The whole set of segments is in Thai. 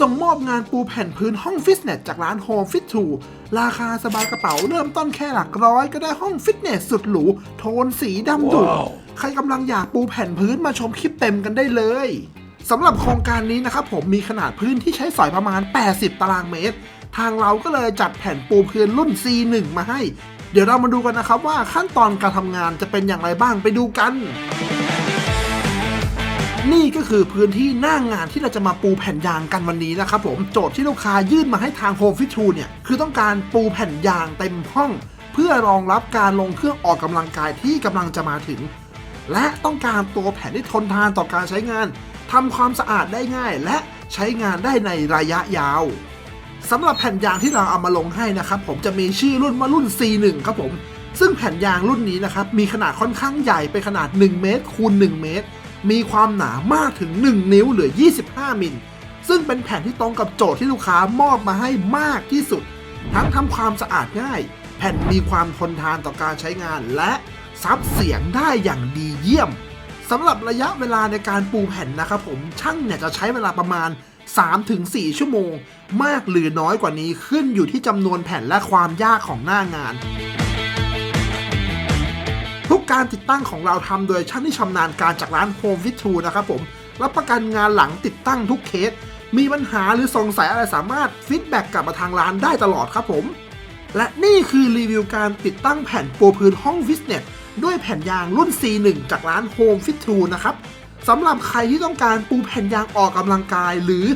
ส่งมอบงานปูแผ่นพื้นห้องฟิตเนสจากร้าน Home Fit 2 ราคาสบายกระเป๋าเริ่มต้นแค่หลักร้อยก็ได้ห้องฟิตเนสสุดหรู โทนสีดำดุใครกำลังอยากปูแผ่นพื้นมาชมคลิปเต็มกันได้เลยสำหรับโครงการนี้นะครับผมมีขนาดพื้นที่ใช้สอยประมาณ 80 ตารางเมตร ทางเราก็เลยจัดแผ่นปูพื้นรุ่น C1 มาให้ เดี๋ยวเรามาดูกันนะครับว่าขั้นตอนการทำงานจะเป็นอย่างไรบ้างไปดูกัน นี่ก็คือพื้นที่หน้างงานที่เราจะมาปูแผ่นยางกันวันนี้นะครับผมโจทย์ที่ลูกค้ายื่นมาให้ทาง Home Fit 2เนี่ยคือต้องการปูแผ่นยางเต็มห้อง เพื่อรองรับการลงเครื่องออกกำลังกายที่กำลังจะมาถึง และต้องการตัวแผ่นที่ทนทานต่อการใช้งานทำความสะอาดได้ง่าย และใช้งานได้ในระยะยาวสำหรับแผ่นยางที่เราเอามาลงให้นะครับผมจะมีชื่อรุ่นว่ารุ่น C1 ครับผมซึ่งแผ่นยางรุ่นนี้นะครับมีขนาดค่อนข้างใหญ่เป็นขนาด 1 เมตรคูณ 1 เมตร มีความหนามากถึง 1 นิ้วหรือ 25 มิล ซึ่งเป็นแผ่นที่ตรงกับโจทย์ที่ลูกค้ามอบมาให้มากที่สุด ทั้งทำความสะอาดง่าย แผ่นมีความทนทานต่อการใช้งาน และซับเสียงได้อย่างดีเยี่ยมสำหรับระยะเวลาในการปูแผ่นนะครับผมช่างเนี่ยจะใช้เวลาประมาณ 3-4 ชั่วโมง มากหรือน้อยกว่านี้ขึ้นอยู่ที่จำนวนแผ่นและความยากของหน้างาน การติดตั้งของเราทำโดยช่างที่ชำนาญการจากร้าน Home Fit 2นะครับผม รับประกันงานหลังติดตั้งทุกเคส มีปัญหาหรือสงสัยอะไรสามารถฟีดแบ็กกลับมาทางร้านได้ตลอดครับผม และนี่คือรีวิวการติดตั้งแผ่นปูพื้นห้องฟิตเนสด้วยแผ่นยางรุ่น C1 จากร้าน Home Fit 2นะครับสำหรับใครที่ต้องการปูแผ่นยางออกกำลังกาย หรือ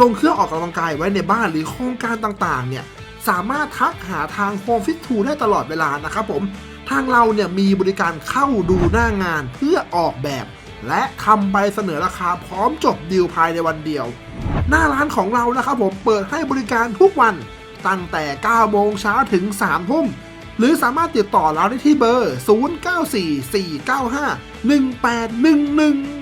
ลงเครื่องออกกำลังกายไว้ในบ้านหรือโครงการต่างๆ เนี่ยสามารถทักหาทาง Home Fit 2ได้ตลอดเวลานะครับผม ทางเราเนี่ยมีบริการเข้าดูหน้างานเพื่อออกแบบ และทำใบเสนอราคาพร้อมจบดีลภายในวันเดียว หน้าร้านของเรานะครับผมเปิดให้บริการทุกวันตั้งแต่ 9 โมงเช้าถึง 3 ทุ่ม หรือสามารถติดต่อเราได้ที่เบอร์ 0944951811